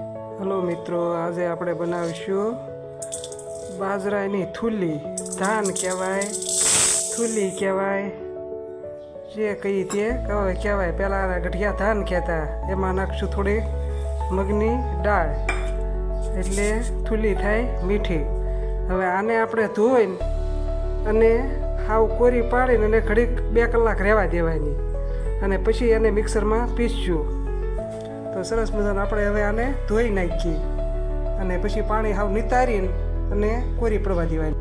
Hello મિત્રો, આજે આપણે બનાવીશું બાજરાની થૂલી. ધાન કહેવાય, થૂલી કહેવાય, જે કહીએ તે કહેવાય કહેવાય. પહેલાં ગઠિયા ધાન કહેતા. એમાં નાખશું થોડી મગની દાળ. એટલે થૂલી થાય મીઠી. હવે આને આપણે ધોઈને અને હાવ કોરી પાડીને અને ઘડીક બે કલાક રહેવા દેવાની. અને પછી એને મિક્સરમાં પીસશું. તો સરસ મજાનું આપણે હવે આને ધોઈ નાખીએ. અને પછી પાણી હાવ નિતારીને અને કોરી પડવા દેવાની.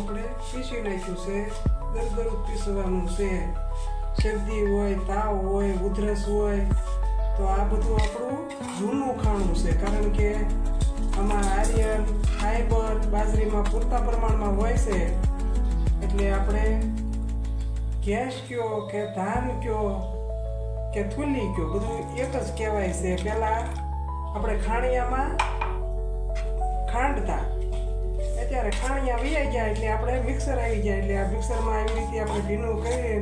આપણે પીસી નાખ્યું છે. દરદરું પીસવાનું છે. શરદી હોય, તાવ હોય, ઉધરસ હોય, તો આ બધું આપણું જૂનું ખાણું છે. કારણ કે આમાં આર્યન ફાઈબર બાજરીમાં પૂરતા પ્રમાણમાં હોય છે. એટલે આપણે ગેસ કયો કે ધાન કયો કે થૂલી કયો, બધું એક જ કહેવાય છે. પહેલાં આપણે ખાણિયામાં ખાંડતા. અત્યારે ખાણિયા જાય એટલે આપણે મિક્સર આવી જાય એટલે આ મિક્સરમાં આવી રીતે આપણે ભીનું કરીએ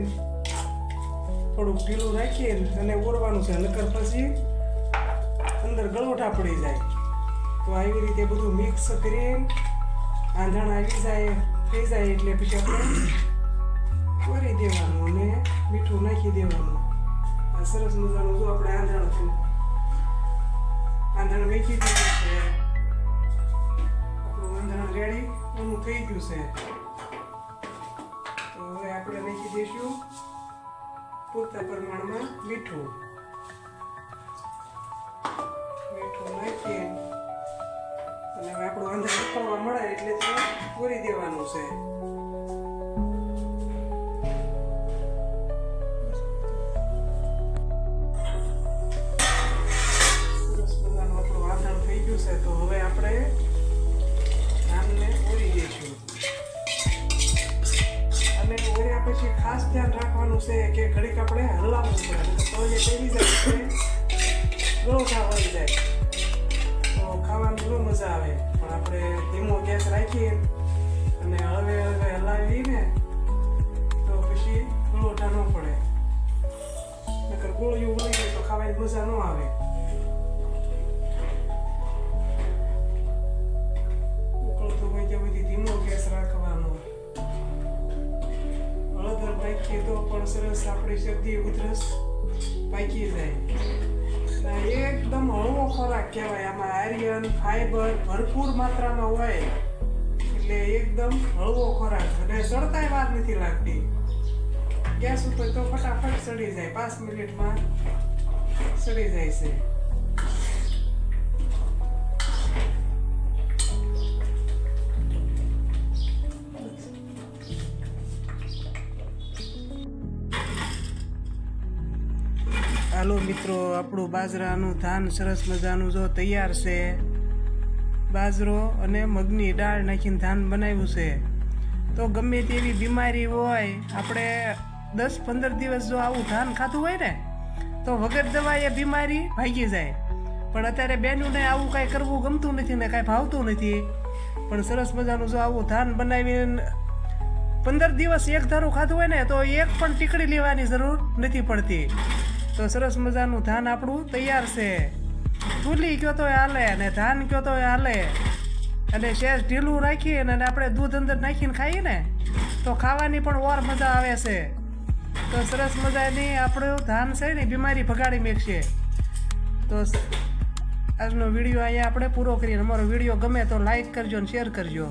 થોડુંક ઢીલું રાખીએ અને ઓરવાનું છે. નકર પછી અંદર ગળોઠા પડી જાય. તો આવી રીતે બધું મિક્સ કરીએ આંધણ આવી જાય, થઈ જાય એટલે પછી આપણે કોરી દેવાનું અને મીઠું નાખી દેવાનું. આ સરસ મજાનું જો આપણે આંધણ આંધણ મેકી દીધું છે. ગયું તો હવે આપણે નાખી દઈશું પૂરતા પ્રમાણમાં મીઠું. મીઠું નાખીએ. અને હવે આપણું અંદર મળે એટલે પૂરી દેવાનું છે. ઓર્યા ખાસ ધ્યાન રાખવાનું છે કે ઘડીક આપણે હલાવવું પડે. તો એ તેવી જાય ગળોઠા વળી જાય. તો ખાવાની બહુ મજા આવે. પણ આપણે ધીમો ગેસ રાખીએ અને હળવે હળવે હલાવીને તો પછી ગળોઠા ન પડે. નકર ગોળીઓ વળી જાય તો ખાવાની મજા ન આવે. સરસ આપણી શરદી ઉધરસ પાકી જાય એકદમ હળવો ખોરાક કહેવાય આમાં આયર્ન ફાઈબર ભરપૂર માત્રામાં હોય એટલે એકદમ હળવો ખોરાક અને સડતાય વાર નથી લાગતી ગેસ ઉપર તો ફટાફટ સડી જાય પાંચ મિનિટમાં ચડી જાય છે હાલો મિત્રો, આપણું બાજરાનું ધાન સરસ મજાનું જો તૈયાર છે. બાજરો અને મગની દાળ નાખીને ધાન બનાવ્યું છે. તો ગમે તેવી બીમારી હોય, આપણે દસ પંદર દિવસ જો આવું ધાન ખાતું હોય ને, તો વગર દવાએ બીમારી ભાગી જાય. પણ અત્યારે બેનુંને આવું કાંઈ કરવું ગમતું નથી ને કાંઈ ભાવતું નથી. પણ સરસ મજાનું જો આવું ધાન બનાવીને પંદર દિવસ એક ધારું ખાધું હોય ને, તો એક પણ ટીકડી લેવાની જરૂર નથી પડતી. તો સરસ મજાનું ધાન આપણું તૈયાર છે. ચૂલી કયો તો હાલે અને ધાન કયો તો હાલે. અને શેષ ઢીલું રાખીએ અને આપણે દૂધ અંદર નાખીને ખાઈએ ને, તો ખાવાની પણ ઓર મજા આવે છે. તો સરસ મજાની આપણું ધાન છે ને, બીમારી ભગાડી મેકશે. તો આજનો વીડિયો અહીંયા આપણે પૂરો કરીએ. અમારો વીડિયો ગમે તો લાઈક કરજો અને શેર કરજો.